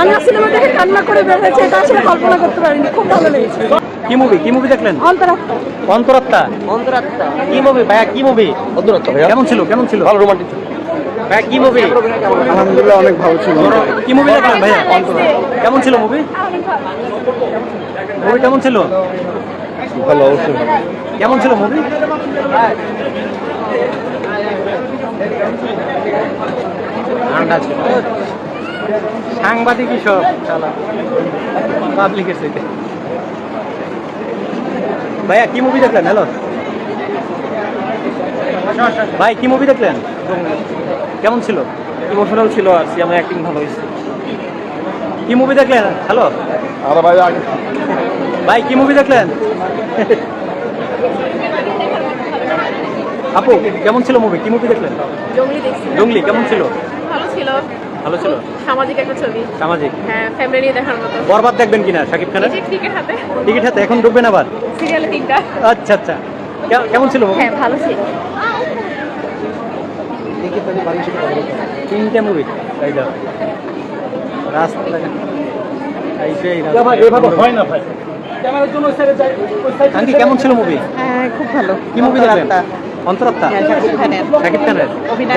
Bangla cinema দেখে কান্না করে বের এটা আসলে কল্পনা করতে পারিনি খুব ভালো লেগেছে। কি মুভি কি মুভি দেখলেন? অন্তরাত্মা। অন্তরাত্মা? অন্তরাত্মা। কি মুভি ভাইয়া কি মুভি অন্তরাত্মা ভাইয়া। কেমন ছিল কেমন ছিল? ভালো রোমান্টিক ভাইয়া কি মুভি আলহামদুলিল্লাহ অনেক ভালো ছিল। কি মুভি দেখলেন ভাইয়া? কেমন ছিল মুভি মুভি কেমন ছিল? ভালো অবশ্যই কেমন ছিল মুভি ছিল। সাংবাদিকই সব চালা পাবলিকের সাথে ভাইয়া কি মুভি দেখলেন? হ্যালো ভাই কি মুভি দেখলেন? কেমন ছিল? ইমোশনাল ছিল আর সিয়ামের অ্যাক্টিং ভালো হয়েছে। কি মুভি দেখলেন? হ্যালো আরে ভাই ভাই কি মুভি দেখলেন? আপু কেমন ছিল মুভি কি মুভি দেখলেন? জঙ্গলি জঙ্গলি কেমন ছিল? ভালো ছিল। ভালো ছিল? সামাজিক একটা ছবি। সামাজিক? হ্যাঁ ফ্যামিলি নিয়ে দেখার মতো। বরবাদ দেখবেন কিনা এই খানের ক্রিকেট হাতে। টিকিট হাতে এখন ঢুকবেন আবার? সিরিয়ালে তিনটা। আচ্ছা আচ্ছা। কেমন ছিল হ্যাঁ ভালো ছিল। তিনটে মুভি তাই দাও রাস্তা এভাবে হয় না ভাই? আন্টি কেমন ছিল মুভি হ্যাঁ খুব ভালো। কি মুভি দেখলেন? অন্তরাত্মা হ্যাঁ, শাকিব খানের।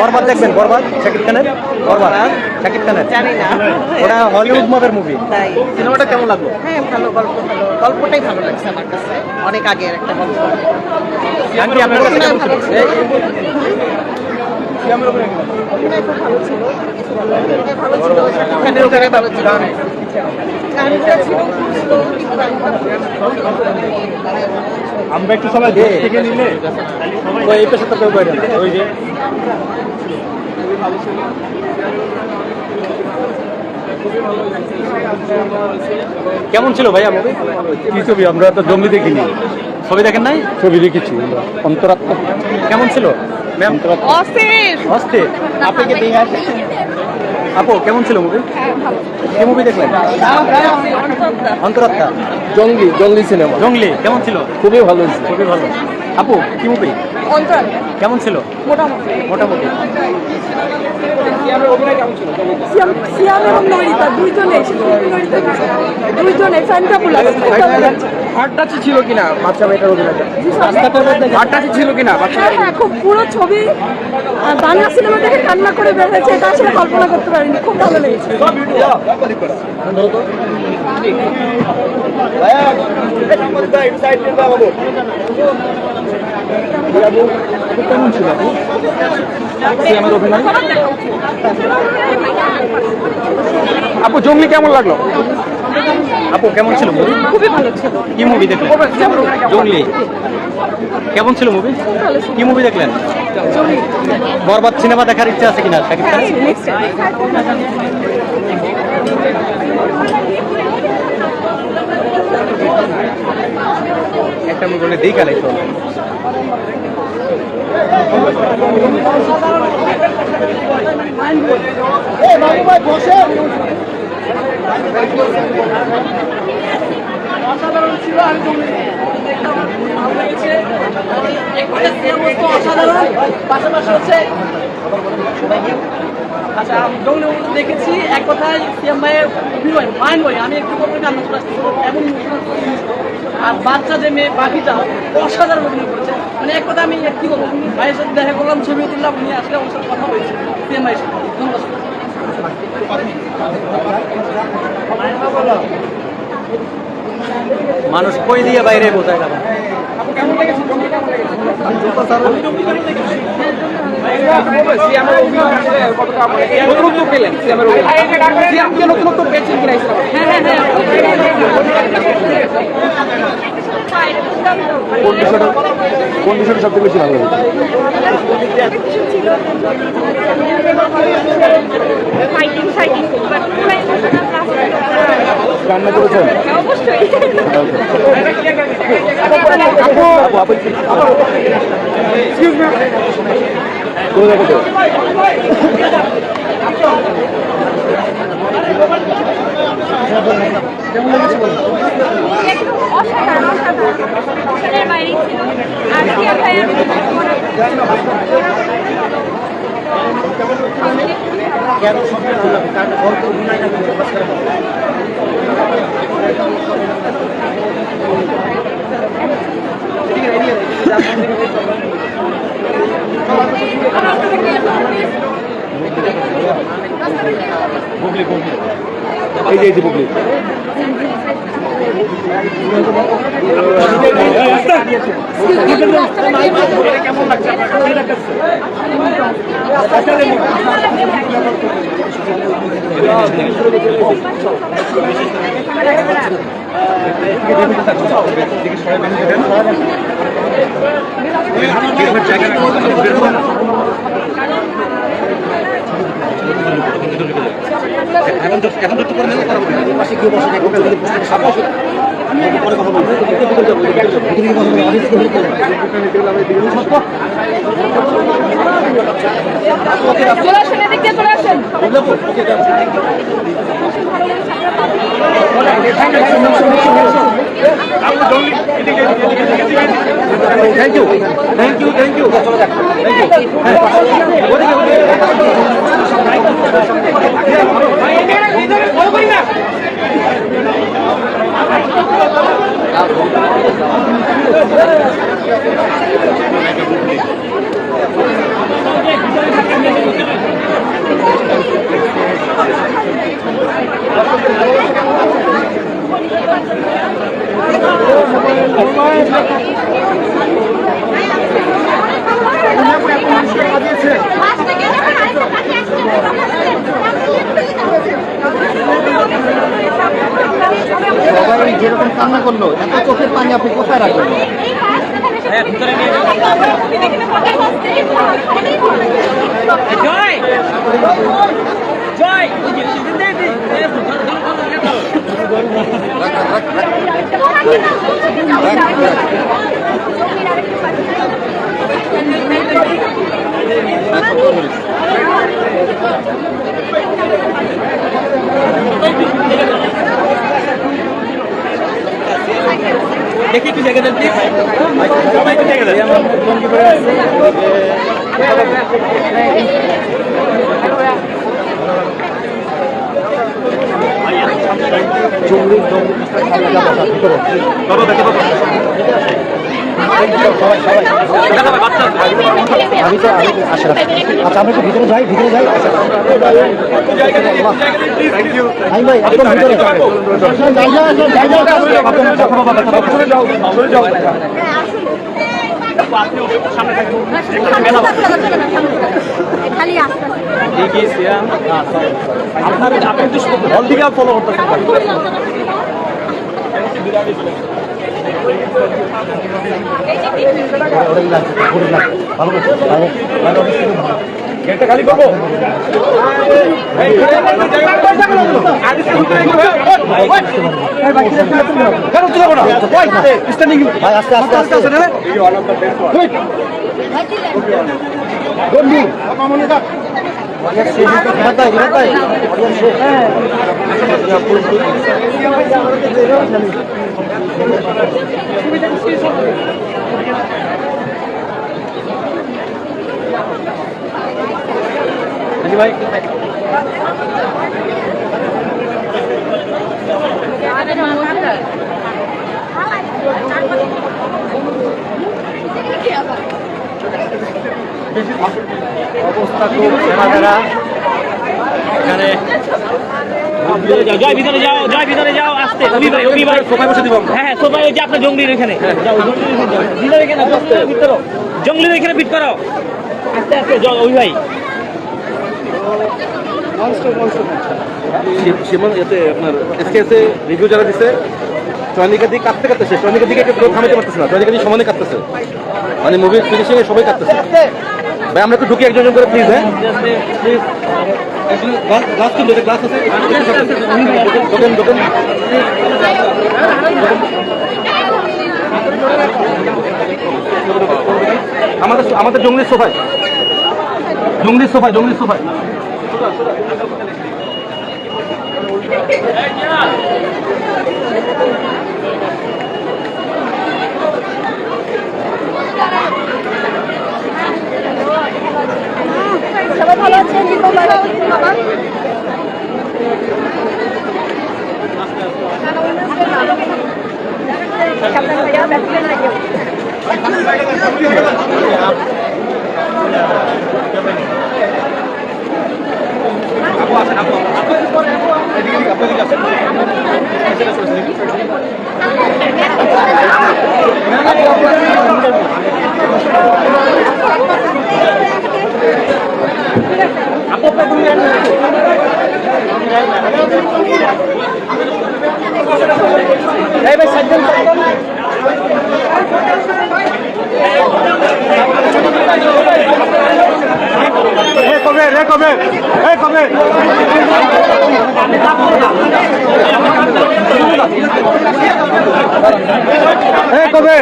বরবাদ দেখবেন বরবাদ? শাকিব খানের? বরবাদ। শাকিব খানের? জানি না। ওটা হলিউড মাপের মুভি তাই। সিনেমাটা কেমন লাগল? হ্যাঁ ভালো গল্প ভালো। গল্পটাই ভালো লাগছে আমার কাছে। অনেক আগের একটা গল্প। আপনার কাছে কেমন ছিল এই- অভিনয় খুব ভালো ছিল ভালো ছিল ভালো ছিল আমরা একটু সবাই থেকে নিলে এই পেশা তো কেউ করে না। ওই যে কেমন ছিল ভাই মুভি কি ছবি? আমরা তো জঙ্গলি দেখিনি। ছবি দেখেন নাই? ছবি দেখেছি আমরা অন্তরাত্মা। কেমন ছিল? ম্যাম অস্থির। অস্থির। আপনাকে দিয়ে আসে আপু কেমন ছিল মুভি কি মুভি দেখলেন? অন্তরাত্মা। জঙ্গলি জঙ্গলি সিনেমা জঙ্গলি কেমন ছিল? খুবই ভালো হয়েছে খুবই ভালো। আপু কি মুভি কেমন ছিল? মোটামুটি। মোটামুটি। দুইজনে দুইজনে ফ্যান্টাবুল হার্টটাচি ছিল কিনা বাচ্চা মেয়েটার অভিনয়টা? হার্টটাচি ছিল কিনা বাচ্চা হ্যাঁ হ্যাঁ খুব পুরো ছবি বাংলা সিনেমা দেখে কান্না করে বের হয়েছে এটা আসলে কল্পনা করতে পারিনি খুব ভালো লেগেছে। কেমন ছিল আপু অভিনয় আপু জঙ্গলি কেমন লাগল? আপু কেমন ছিল মুভি খুবই ভালো ছিল। কি মুভি দেখলেন? জঙ্গলি। কেমন ছিল মুভি কি মুভি দেখলেন? বরবাদ সিনেমা দেখার ইচ্ছা আছে কিনা? শাকিব খান নেক্সট একটা মুভি বলে দেই কালে তো আচ্ছা জঙ্গলি দেখেছি এক কথায় সিএম মাইন্ড বই আমি একটু কান্না আসছে এমন। আর বাচ্চা যে মেয়ে বাকিটা অসাধারণ অভিনয় করেছে। মানে এক কথা আমি, কি বলব ভাইয়ের সাথে দেখা করলাম, ছবি তুললাম, নিয়ে আসলে ওর সাথে কথা হয়েছে। সিএম ভাইয়ের সাথে। ধন্যবাদ। মানুষ কই দিয়ে বাইরে বোঝায় পেয়েছেন কিনা বিষয়টা সবথেকে বেশি ভালো লেগেছে কেন সম্পূর্ণ হবে তার ঘর তো অভিনয়টা প্রকাশ করা হবে এই যে এই কেমন লাগছে ভালো লাগে কারণ অল্প অভিনয়টা কিন্তু এই যে এই যে পাবলিক চলে আসেন। এদিক চলে আসেন। Thank you thank you thank you সবাই দেখি একটু জায়গা দেন। সবাই একটু জায়গা দেন আমি তো আমি আচ্ছা আচ্ছা আমরা একটু ভিতরে যাই ভিতরে যাই আমি ভাই একদম ভিতরে যাই যাই যাই খালি আসতে আপনার আপনি তো হল দিকে ফলো করতেছেন ভালো ভাই অনেক কিছু ভালো। গেটটা খালি করব ভাই আস্তে আস্তে আস্তে গন্ডি রিমাত ভাই রিমাত ভাই ভাই অবস্থা খুব সেরা এখানে জয় ভিতরে যাও জয় ভিতরে যাও আসতে অভি ভাই সোফায় বসে দিব। হ্যাঁ হ্যাঁ সবাই ওই যে আপনার জঙ্গলির এখানে। যাও জঙ্গলির এখানে। জঙ্গলির ফিট করো। আস্তে আস্তে যাও অভি ভাই রিভিউ যারা দিছে চয়নিকা দিকে কাটতে কাটতেছে। চয়নিকা দিকে কেউ থামাতে পারতেছে না। চয়নিকা দিকে সমানে কাটতেছে। মানে মুভির ফিনিশিং এ সবাই কাটতেছে। ভাই, আমরা একটু ঢুকি একজন করে প্লিজ হ্যাঁ? আমাদের আমাদের জঙ্গলির সোফায়। জঙ্গলির সোফায় জঙ্গলির সোফায়। সবাই ভালো আছেন সাবধান ভাইয়া ব্যাটসম্যান লাগে আপু আসেন আপু এদিকে দিকে, আপু এই ভাই সাইড দেন কবে রে কবে এই কবে এই কবে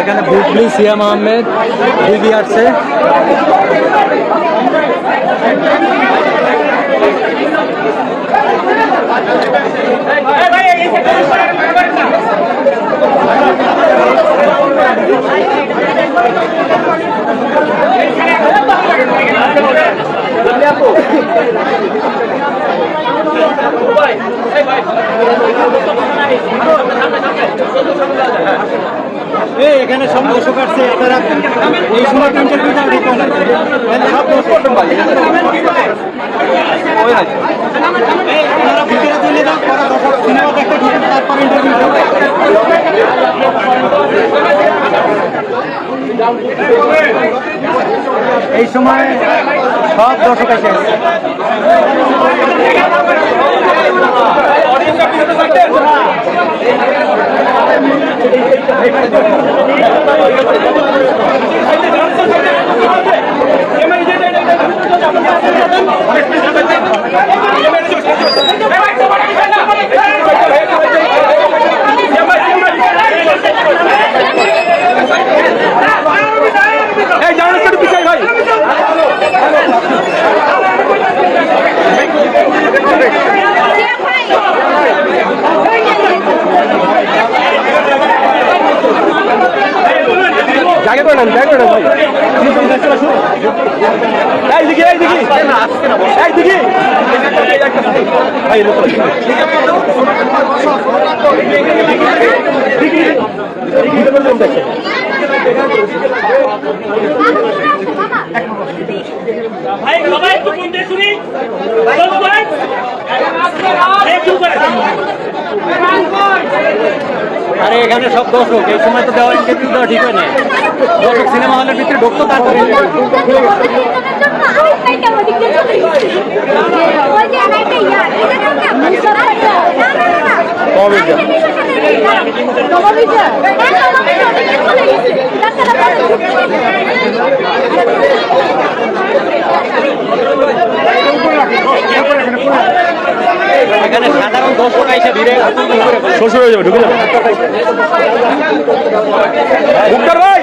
এখানে বুবলি সিয়াম আহমেদ দিদি আসছে। এই এখানে সব দর্শক আসছে আপনারা এই সময় হবে সব দর্শক এই, আপনারা ভিতরে চলে যান পরে দর্শক সিনেমা দেখতে ঢুকবে তারপর ইন্টারভিউ এই সময় সব দর্শক এসে গেছে। এই জার্নালিস্টের পিছাই ভাই জায়গা করে নেন জায়গা করে নেন ভাই এই দিকে এই দিকে এই দিকে ভাই। একটু শুনতে শুনি করে আরে এখানে সব দর্শক এই সময় তো দেওয়া ইন্টারভিউ দেওয়া ঠিক হয় না দর্শক সিনেমা হলের ভিতরে ঢুকতো তারপরে। এখানে সাধারণ দর্শক আইসে ভিড়ে শ্বশুর হয়ে যাবে ঢুকে যাবে। ভাই!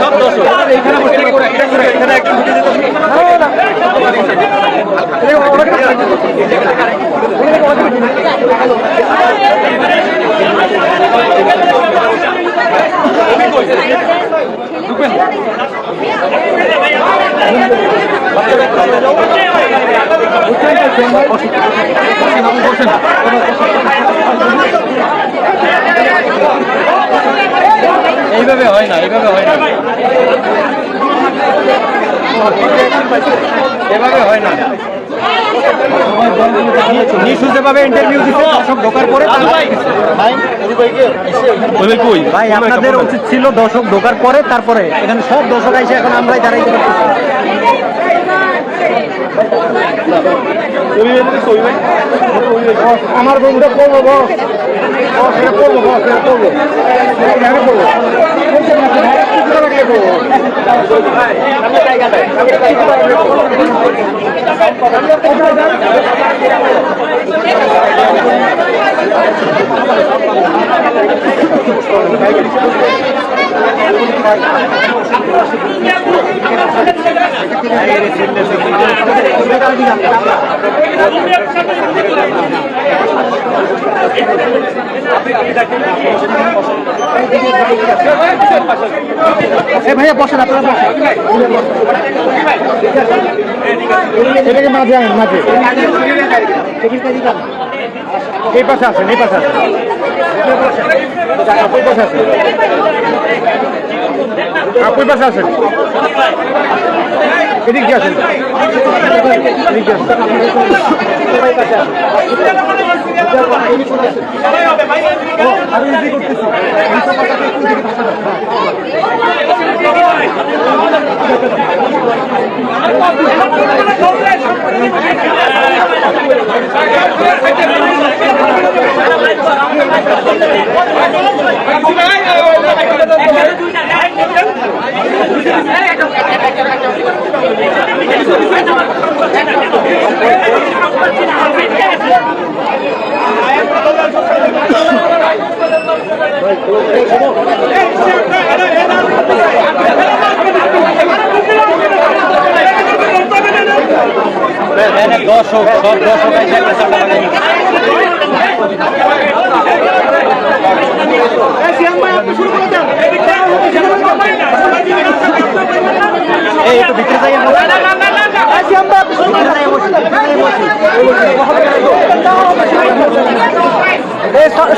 সব দর্শক এখানে বসে এখানে একটু ঢুকে হবে। এইভাবে হয় না এইভাবে হয় না। এভাবে হয় না। নিশু যেভাবে ইন্টারভিউ দিচ্ছে দর্শক ঢোকার পরে তারপরে ওই কই? ভাই আপনাদের উচিত ছিল দর্শক ঢোকার পরে তারপরে। এখানে সব দর্শক এসে এখন আমরাই দাঁড়াইতে পারতেছি। আমার বন্ধু করব বস। এটা করব বস এ ভাইয়া বসেন আপনারা বসেন এটাকে মাঝে আনেন মাঝে এই পাশে আছেন এই পাশে আছেন ওই পাশে আপনি পাশে আছেন এদিক দিয়ে আছেন এদিক দর্শক সব দর্শক। এই একটু ভিতরে যাই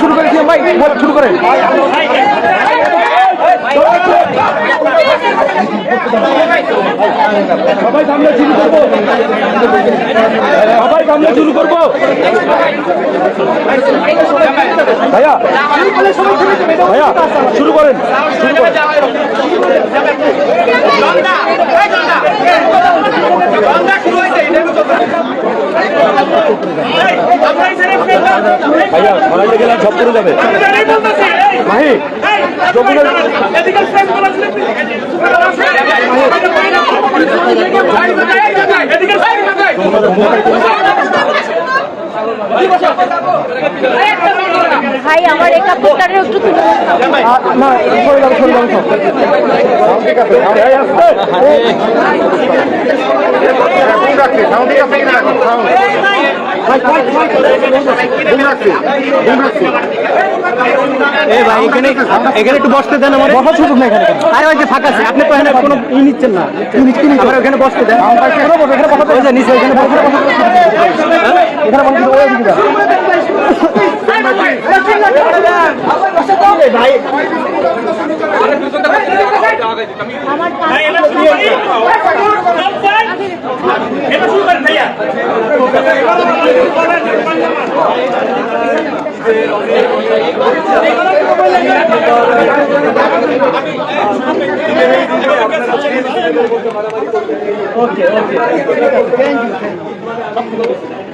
শুরু করে দিয়ে ভাই শুরু করেন সবাই সামনে শুরু করব সবাই সামনে শুরু করব ভাইয়া ভাইয়া শুরু করেন শুরু করেন ভাইয়া সবাই গেলে সব করে যাবে মাহি ভাই আমার এই কাপড়টারে একটু তুলে। না সরে যাবে সরে যাবে এখন এখানে এখানে একটু বসতে দেন আমার বসার সুযোগ নেই এখানে আরে ওই যে ফাঁকা আছে আপনি তো এখানে কোনো ই নিচ্ছেন না আমার ওখানে বসতে দেন। নিচে ওখানে বসতে এখানে বলছি ওই দিকে যা। আমার থ্যাংক ইউ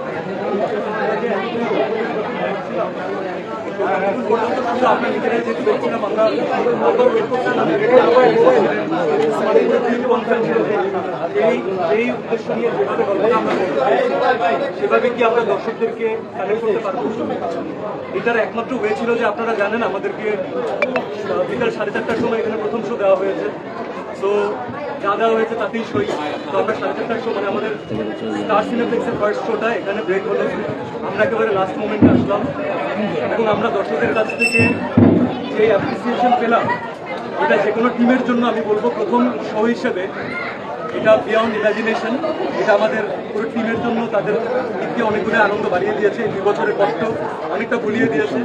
এই উদ্দেশ্য নিয়ে সেভাবে কি আমরা দর্শকদেরকে এটার একমাত্র ওয়ে ছিল যে আপনারা জানেন আমাদেরকে বিকাল সাড়ে চারটার সময় এখানে প্রথম শো দেওয়া হয়েছে। তো যা দেওয়া হয়েছে তাতেই সই। তো আমরা সাড়ে চারটার সময় আমাদের স্টার সিনেপ্লেক্সের ফার্স্ট শোটা এখানে ব্রেক হলো। আমরা একেবারে লাস্ট মোমেন্টে আসলাম। এবং আমরা দর্শকের কাছ থেকে যে অ্যাপ্রিসিয়েশন পেলাম, এটা যে কোনো টিমের জন্য আমি বলব প্রথম শো হিসেবে। এটা বিয়ন্ড ইমাজিনেশন এটা আমাদের পুরো টিমের জন্য তাদের দিক দিয়ে অনেকগুলো আনন্দ বাড়িয়ে দিয়েছে। দুই বছরের কষ্ট অনেকটা ভুলিয়ে দিয়েছে।